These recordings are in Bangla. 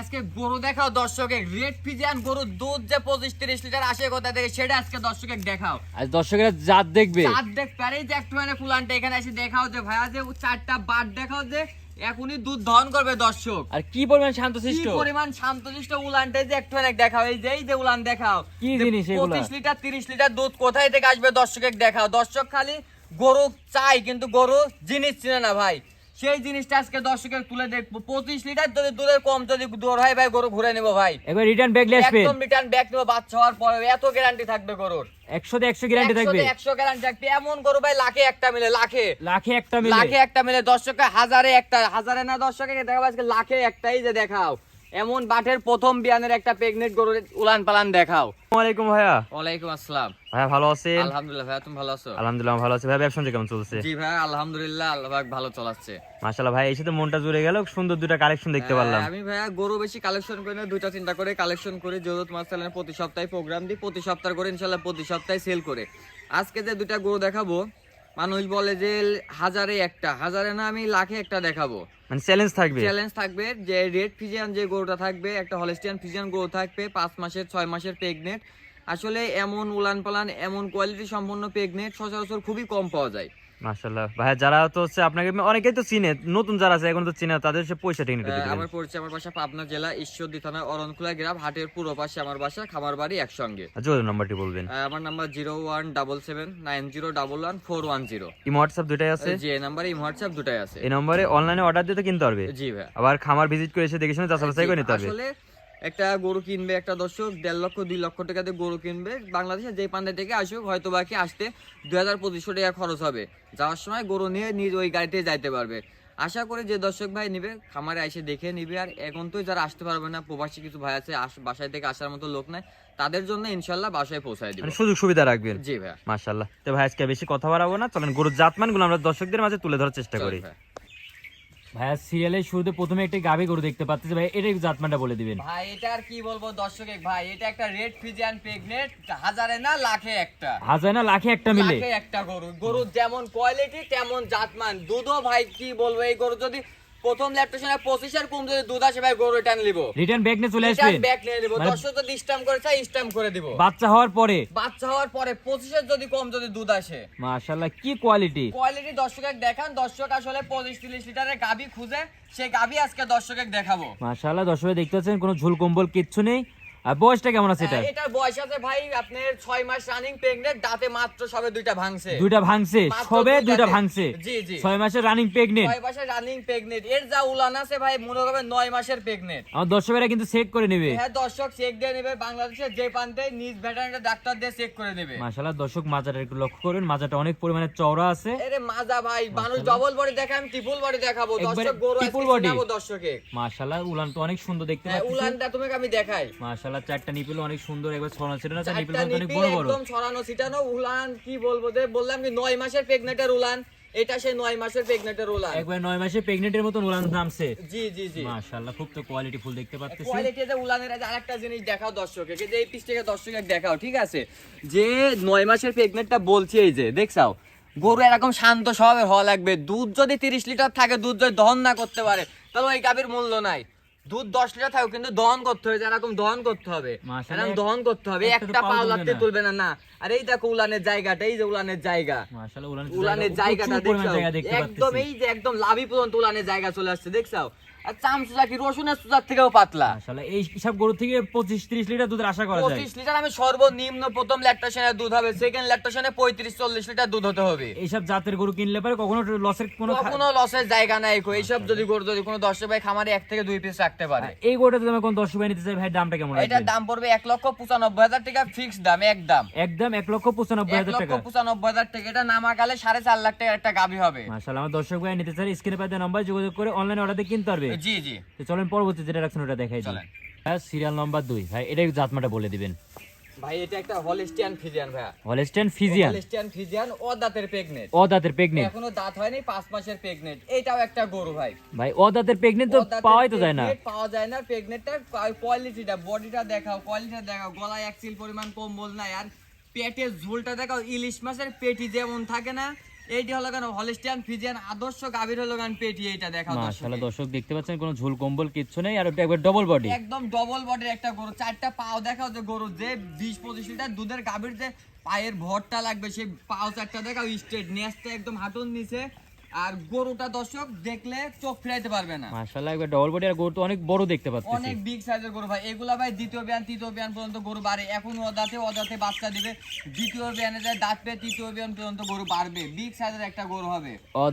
আজকে গরু দেখাও দর্শকে রেড ফিজিয়ান গরুর দুধ যে পঁচিশ তিরিশ লিটার আসে কোথা থেকে সেটা আজকে দর্শকে দেখাও। আজ দর্শকেরা জাত দেখবে। চার দেখ পারেই যে একটু মানে ফুলানটা এখানে এসে দেখাও যে ভাইয়া যে চারটা বার দেখাও যে এখনই দুধ দহন করবে দর্শক। আর কি পরিমাণ কি পরিমাণ শান্তশিষ্ট উলানটা যে একটু অনেক দেখাও এই যে যে উলান দেখাও। কি জিনিস এগুলা? পঁচিশ লিটার তিরিশ লিটার দুধ কোথায় থেকে আসবে দর্শকে দেখাও। দর্শক খালি গরু চাই কিন্তু গরু জিনিস চিনে না ভাই। সেই জিনিসটা আজকে দর্শকের তুলে দেখব পঁচিশ লিটার যদি দুধের কম যদি দূর হয় ভাই গরু ঘুরে নেব ভাই। রিটার্ন ব্যাগ আসবে। একদম রিটার্ন ব্যাক নেব বাচ্চা হওয়ার পরে এত গ্যারান্টি থাকবে গরুর। একশো একশো গ্যারান্টি থাকবে। একশো গ্যারান্টি থাকবে। এমন গরু ভাই লাখে একটা মিলে লাখে। লাখে একটা মিলে। লাখে একটা মিলে। দর্শকে হাজারে একটা হাজারে না দর্শকে দেখাবো আজকে লাখে একটাই যে দেখাও। এমন বাটের প্রথম বিয়ানের একটা প্রেগনেন্ট গরুর উলান পালান দেখাও। আসসালামাইকুম ভাইয়া। ওয়ালাইকুম আসসালাম। ভাইয়া ভালো আছেন? আলহামদুলিল্লাহ ভাই তুমি ভালো আছো? আলহামদুলিল্লাহ ভালো আছে। ভাই ব্যবসা কেমন চলছে? জি ভাই আলহামদুলিল্লাহ আল্লাহ পাক ভালো চলাচ্ছে। মাশাআল্লাহ ভাই এসে তো মনটা জুড়ে গেল সুন্দর দুটো কালেকশন দেখতে পারলাম। হ্যাঁ, আমি ভাইয়া গরু বেশি কালেকশন করি না দুইটা চিন্তা করে কালেকশন করি। জরুরত মাস চ্যানেলে প্রতি সপ্তাহে প্রোগ্রাম দিই প্রতি সপ্তাহ করে ইনশাআল্লাহ প্রতি সপ্তাহে সেল করে। আজকে যে দুইটা গরু দেখাবো মানুষ বলে যে হাজারে একটা হাজারে না আমি লাখে একটা দেখাবো। মানে চ্যালেঞ্জ থাকবে। চ্যালেঞ্জ থাকবে যে রেড ফিজিয়ান যে গরুটা থাকবে একটা হলিস্টিয়ান ফিজিয়ান গরু থাকবে পাঁচ মাসের ছয় মাসের প্রেগনেন্ট আসলে এমন উলান পালান এমন কোয়ালিটি সম্পন্ন প্রেগনেন্ট সচরাচর খুবই কম পাওয়া যায়। মাশাআল্লাহ। ভাইয়া যারা তো হচ্ছে আপনাকে অনেকেই তো চিনে নতুন যারা আছে এখন তো চিনে তাদের সে পয়সা টেনে আহ, আমার পরিচয় আমার বাসা পাবনা জেলা ঈশ্বরদী থানা অরণখোলা গ্রাম হাটের পুরো পাশে আমার বাসা খামার বাড়ি একসঙ্গে যোগাযোগ নাম্বারটি বলবেন। আমার number zero one double seven nine zero double one four one zero. Imo WhatsApp দুটাই আছে? জি এই নাম্বারে হোয়াটসঅ্যাপ দুটাই আছে। এই নম্বরে অনলাইনে অর্ডার দিতে কিনতে পারবে। জি ভাই আবার খামার ভিজিট করে এসে দেখে শুনে যাচাই করে নিতে পারবে। আসলে একটা গরু কিনবে একটা দর্শক দেড় লক্ষ দুই লক্ষ টাকা দিয়ে গরু কিনবে। বাংলাদেশে যে পান্ডা থেকে আসুক হয়তো বাকি আসতে দুই হাজার পঁচিশশো টাকা খরচ হবে। যাওয়ার সময় গরু নিয়ে নিজ ওই গাড়িতে যাইতে পারবে। আশা করি যে দর্শক ভাই নিবে খামারে এসে দেখে নিবে। আর এখন তো যারা আসতে পারবে না প্রবাসী কিছু ভাই আছে বাসায় থেকে আসার মতো লোক নাই তাদের জন্য ইনশাল্লাহ বাসায় পৌঁছায় দিব। মানে সুযোগ সুবিধা রাখবেন। জি ভাই মাশাআল্লাহ। তো ভাই আজকে বেশি কথা বাড়াবো না। চলেন গরুর জাতমানগুলো আমরা দর্শকদের মাঝে তুলে ধরার চেষ্টা করি। ভাই। ভাইয়া সিরিয়ালের শুরুতে প্রথমে একটা গাভী গরু দেখতে পাচ্ছি। ভাই এটার জাতমানটা বলে দিবেন। ভাই এটা আর কি বলব দর্শকে ভাই এটা একটা রেড ফিজিয়ান প্রেগনেন্ট হাজারে না লাখে একটা। হাজারে না লাখে একটা মিলে। লাখে একটা গরু। গরুর যেমন কোয়ালিটি তেমন জাতমান। দুধও ভাই কি বলব এই গরু যদি প্রথম ল্যাপটেশনে পজিশন কম যদি দুধ আসে ভাই গরু রিটার্ন নিব। রিটার্ন ব্যাগ নিয়ে চলে আসবে ব্যাক নিয়ে নিব। দর্শক যদি স্ট্যাম্প করে চাই স্ট্যাম্প করে দিব। বাচ্চা হওয়ার পরে? বাচ্চা হওয়ার পরে পঁচিশের যদি কম যদি দুধ আসে। মাশাআল্লাহ কি কোয়ালিটি কোয়ালিটি দর্শকের দেখান। দর্শক আসলে পঁচিশ তিরিশ লিটারের গাবি খুঁজে। সেই গাবি আজকে দর্শক এক দেখাবো। মাশাআল্লাহ দর্শক দেখতে পাচ্ছেন কোনো ঝুল কম্বল কিচ্ছু নেই। আর বয়সটা কেমন আছে এটা হ্যাঁ, এটার বয়স আছে ভাই আপনার ছয় মাস রানিং প্রেগনেন্ট দাঁতে মাত্র সবে দুইটা ভাঙছে। দুইটা ভাঙছে সবে দুইটা ভাঙছে। জি, জি। ছয় মাসের রানিং প্রেগনেন্ট ছয় মাসের রানিং প্রেগনেন্ট এর যা উলান আছে ভাই মনে করবে নয় মাসের প্রেগনেন্ট আমার দর্শকেরা কিন্তু চেক করে নেবে। হ্যাঁ দর্শক চেক দিয়ে নেবে বাংলাদেশের যে প্রান্তে নিজ ভেটারিনারি ডাক্তার দিয়ে চেক করে নেবে। মাশাআল্লাহ দর্শক মাজাটা একটু লক্ষ্য করবেন মাজাটা অনেক পরিমাণে চওড়া আছে। এরে মাজা ভাই মানুষ ডবল বডি দেখে আমি ট্রিপল বডি দেখাবো। দর্শক গরু আজকে দর্শকে। মাশাআল্লাহ উলান তো অনেক সুন্দর দেখতে হ্যাঁ, পাচ্ছি। উলানটা তোমাকে আমি দেখাই। মাশাআল্লাহ। চারটা নিপিল অনেক সুন্দর একবার ছড়ানো। ছিল না নিপিল অনেক বড় বড়। একদম ছড়ানো ছিটানো উলান কি বলব যে বললাম কি নয় মাসের প্রেগনেন্টের উলান এটা সেই মাসের উলান। একবার নয় মাসে প্রেগনেন্টের মতন উলান নামছে। জি জি জি। মাশাআল্লাহ খুব তো কোয়ালিটি ফুল দেখতে পাচ্ছি কোয়ালিটি যে উলানের আছে আরেকটা জিনিস দেখাও দর্শকে যে এই পিস থেকে দর্শকে দেখাও ঠিক আছে? যে নয় মাসের প্রেগনেন্টটা বলছি এই যে দেখছাও? গরু এরকম শান্ত স্বভাবের হওয়া লাগবে। দুধ যদি তিরিশ লিটার থাকে দুধ যদি দহন না করতে পারে তাহলে ওই গাভীর মূল্য নাই। দুধ দশ লিটার থাকুক কিন্তু দহন করতে হবে এরকম দহন করতে হবে। এরকম দহন করতে হবে একটা পাও লাগতে না। তুলবে না না। আর এই দেখো উলানের জায়গাটা এই যে উলানের জায়গা। উলানের জায়গাটা দেখছ? একদম এই যে একদম লাভি পর্যন্ত উলানের জায়গা চলে আসছে দেখছাও আর চামচুজা কি? রসুনের সুজার থেকেও পাতলা। এই সব গরু থেকে 25 30 লিটার দুধের আশা করা যায়। পঁচিশ লিটার আমি সর্বনিম্ন প্রথম দুধ হবে। সেকেন্ড ল্যাকটেশনে পঁয়ত্রিশ চল্লিশ লিটার দুধ হতে হবে। এইসব জাতের গরু কিনলে পরে কখনো লসের কোনো কোনো লসের জায়গা নাই কো এইসব যদি গরু যদি কোনো দর্শক ভাই খামারে এক থেকে দুই পিস রাখতে পারে। এই গরুটা যদি আমি কোন দর্শক ভাই নিতে চাই ভাই দামটা কেমন এটার দাম পড়বে এক লক্ষ পঁচানব্বই হাজার টাকা ফিক্স দাম একদম একদম এক লক্ষ পঁচানব্বই হাজার টাকা। পঁচানব্বই হাজার টাকা। এটা নামা গেলে সাড়ে চার লাখ টাকার একটা গাভি হবে। মাশাআল্লাহ আমার দর্শক ভাই নিতে চাই স্ক্রিনে পাই নাম্বার যোগাযোগ করে অনলাইন অর্ডার দিয়ে কিনতে পারবে। জি জি। তো চলেন পরবর্তী যেটা রাখছেন ওটা দেখাই। হ্যাঁ সিরিয়াল নাম্বার দুই। ভাই এটাই জাতমাটা বলে দিবেন। ভাই এটা একটা হলিস্টিয়ান ফিজিয়ান ভাইয়া। হলেস্টেন ফিজিয়ান হলিস্টিয়ান ফিজিয়ান ও দাঁতের প্রেগনেন্ট ও দাঁতের প্রেগনেন্ট এখনও দাঁত হয়নি পাঁচ মাসের প্রেগনেন্ট এটাও একটা গরু ভাই। ভাই ও দাঁতের প্রেগনেন্ট তো পাওয়াই তো যায় না। পাওয়া যায় না। প্রেগনেন্টটা কোয়ালিটিটা বডিটা দেখাও কোয়ালিটিটা দেখাও। গলায় এক চিল পরিমাণ কম্বল নাই আর পেটের ঝোলটা দেখাও। ইলিশ মাছের পেটি যেমন থাকে না এইটি হলো কেন হলিস্টিয়ান ফিজিয়ান আদর্শ গাভীর হলো কেন পেটি এইটা দেখাও মাশাআল্লাহ দর্শক দেখতে পাচ্ছেন কোনো ঝুল কম্বল কিচ্ছু নেই আর এটা একবার ডবল বডি একদম ডবল বডির একটা গরু চারটা পাও দেখাও যে গরু যে বিশ পঁচিশ লিটার দুধের গাভীর যে পায়ের ভরটা লাগবে সেই পাও চারটা দেখাও স্ট্রেট নেসটা একদম হাঁটুর নিচে। আর গরুটা দর্শক দেখলে চোখ ফিরাইতে পারবে না। মাশাআল্লাহ একবার ডবল বডি আর গরু তো অনেক বড় দেখতে পাচ্ছি অনেক বিগ সাইজের গরু ভাই। এগুলা ভাই দ্বিতীয় বিয়ান তৃতীয় বিয়ান পর্যন্ত গরু বাড়ে। এখন অদাতে অদাতে বাচ্চা দিবে। দ্বিতীয় বিয়ানে যায় দাঁত পেয়ে তৃতীয় বিয়ান পর্যন্ত গরু বাড়বে। বিগ সাইজের একটা গরু হবে। আহ,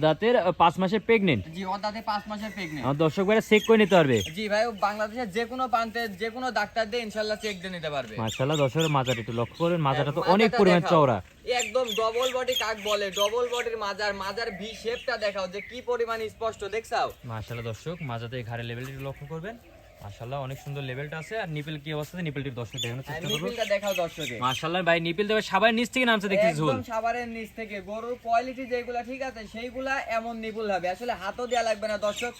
পাঁচ মাসের প্রেগনেন্ট জি অদাতে পাঁচ মাসের প্রেগনেন্ট আমার দর্শক ভাইরা চেক করে নিতে পারবে। জি ভাই বাংলাদেশের যে কোনো প্রান্তে যে কোনো ডাক্তার দিয়ে ইনশাল্লাহ চেক দিয়ে নিতে পারবে। মাশাআল্লাহ দর্শকের মাজাটা একটু লক্ষ্য মাজাটা তো অনেক পরিমাণ চওড়া। একদম ডবল বডি কাক বলে। ডবল বডির মাজার মাজার ভি শেপটা দেখাও যে কি পরিমাণ স্পষ্ট দেখছাও? মাশাআল্লাহ দর্শক মাজাতে ঘাড়ে লেভেলটি লক্ষ্য করবেন। মাশাআল্লাহ অনেক সুন্দর লেভেলটা আছে। আর নিপেল কি অবস্থাতে দর্শক দেখানোর চেষ্টা করব। নিপিলটা দেখাও দর্শকে। মাশাআল্লাহ ভাই নিপেল দেবে নিচ থেকে নামছে দেখছি ঝুল। একদম নিচ থেকে। গরুর কোয়ালিটি যেগুলা ঠিক আছে সেইগুলা এমন নিপুল হবে। আসলে হাতও দেওয়া লাগবে না দর্শক।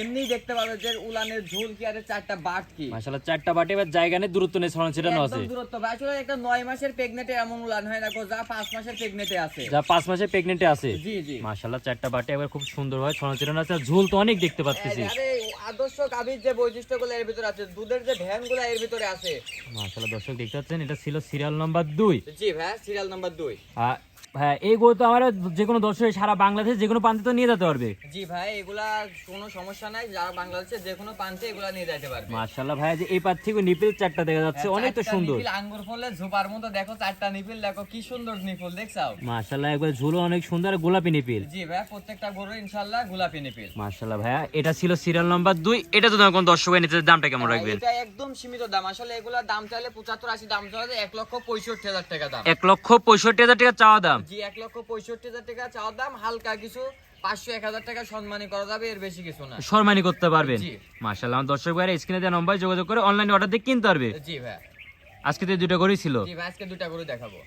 এমনি দেখতে পাবে যে উলানের ঝুল কি আর চারটা বাট কি। মাশাআল্লাহ চারটা বাটে এবার জায়গা নেই দূরত্ব নেই ছড়ানো ছিটানো আছে। একদম দূরত্ব। ভাই আসলে একটা নয় মাসের প্রেগনেটে এমন উলান হয় না গো যা পাঁচ মাসের প্রেগনেটে আছে। যা পাঁচ মাসের প্রেগনেন্টে আছে। জি জি। মাশাআল্লাহ চারটা বাটে একবার খুব সুন্দর হয় ছড়ানো ছিটানো আছে। আর ঝুল তো অনেক দেখতে পাচ্ছি। আরে আদর্শ গাভীর যে বৈশিষ্ট্যগুলো এর ভিতরে আছে দুধের যে ভ্যানগুলো এর ভিতরে আছে। মাশাআল্লাহ দর্শক দেখতে পাচ্ছেন এটা ছিল সিরিয়াল নাম্বার দুই। জি ভাই সিরিয়াল নাম্বার দুই। আর হ্যাঁ তো আমার যে কোনো দর্শক সারা বাংলাদেশ যে কোনো প্রান্তে তো নিয়ে যেতে পারবে। জি ভাই এগুলা কোনো সমস্যা নাই যারা বাংলাদেশে যে কোনো প্রান্তে এগুলা নিয়ে যেতে পারবে। মাশাআল্লাহ ভাই যে এই পার থেকে নিপেল চারটা দেখা যাচ্ছে অনেক তো সুন্দর। নিপিল আঙ্গুর ফলে ঝোপার মতো দেখো চারটা নিপিল দেখো কি সুন্দর নিপিল দেখছাও? মাশাআল্লাহ একবার ঝুলও অনেক সুন্দর গোলাপি নিপেল। জি ভাই প্রত্যেকটা গরু ইনশাল্লাহ গোলাপি নিপিল। মাশাআল্লাহ এটা ছিল সিরিয়াল নাম্বার দুই। এটা তো কোন দর্শক নিতে দামটা কেমন রাখবেন? এটা একদম সীমিত দাম। আসলে এগুলা দাম চাইলে পঁচাত্তর আশি দাম চাইলে এক লক্ষ পঁয়ষট্টি হাজার টাকা দাম। এক লক্ষ পঁয়ষট্টি হাজার টাকা চাওয়া দাম। জি এক লক্ষ পঁয়ষট্টি হাজার টাকা চাওয়ার দাম হালকা কিছু পাঁচশো এক হাজার টাকা সম্মানী করা যাবে এর বেশি কিছু না। সম্মানী করতে পারবেন। আমার দর্শক ভাইয়ের স্ক্রিনে দেওয়া নম্বরে যোগাযোগ করে অনলাইনে অর্ডার দিয়ে কিনতে পারবে। জি ভাই। আজকে তো দুটো করেই ছিল। জি ভাই আজকে দুটা গরু দেখাবো।